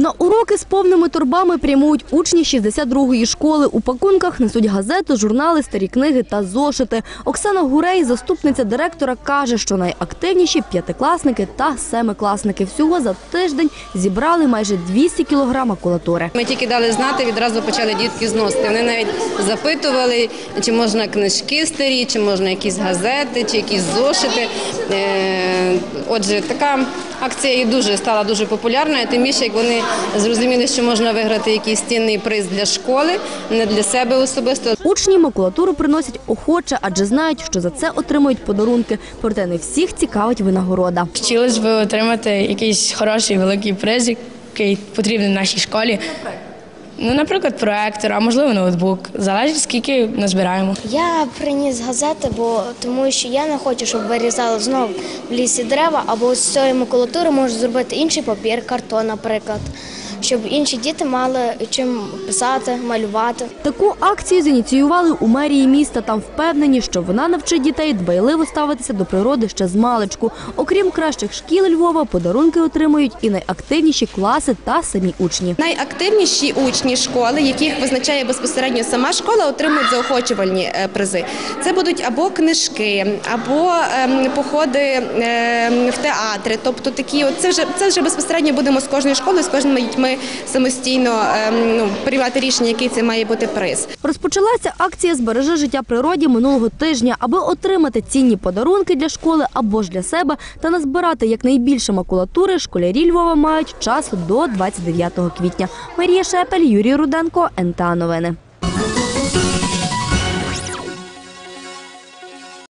На уроки з повними торбами прямують учні 62-ї школи. У пакунках несуть газети, журнали, старі книги та зошити. Оксана Гурей, заступниця директора, каже, що найактивніші п'ятикласники та семикласники. Всього за тиждень зібрали майже 200 кілограм макулатури. Ми тільки дали знати, відразу почали дітки зносити. Вони навіть запитували, чи можна книжки старі, чи можна якісь газети, чи якісь зошити. Е, Отже, така акція і дуже стала дуже популярною. Тим більше, як вони зрозуміли, що можна виграти якийсь цінний приз для школи, не для себе особисто. Учні макулатуру приносять охоче, адже знають, що за це отримують подарунки. Проте не всіх цікавить винагорода. Хотілося б отримати якийсь хороший великий приз, який потрібен нашій школі. Ну, наприклад, проектор, а можливо ноутбук. Залежить, скільки назбираємо. Я приніс газети, бо тому що я не хочу, щоб вирізали знову в лісі дерева, або з цієї макулатури можуть зробити інший папір, картон, наприклад, щоб інші діти мали чим писати, малювати. Таку акцію зініціювали у мерії міста. Там впевнені, що вона навчить дітей дбайливо ставитися до природи ще з маличку. Окрім кращих шкіл Львова, подарунки отримують і найактивніші класи та самі учні. Найактивніші учні школи, яких визначає безпосередньо сама школа, отримують заохочувальні е, призи. Це будуть або книжки, або ем, походи ем, в театри. Тобто такі, це вже це вже безпосередньо будемо з кожною школою, з кожними дітьми самостійно ем, ну, приймати рішення, який це має бути приз. Розпочалася акція «Збережи життя природі» минулого тижня, аби отримати цінні подарунки для школи або ж для себе та назбирати якнайбільше макулатури. Школярі Львова мають час до 29 квітня. Марія Шепель, Юрій Руденко, НТА Новини.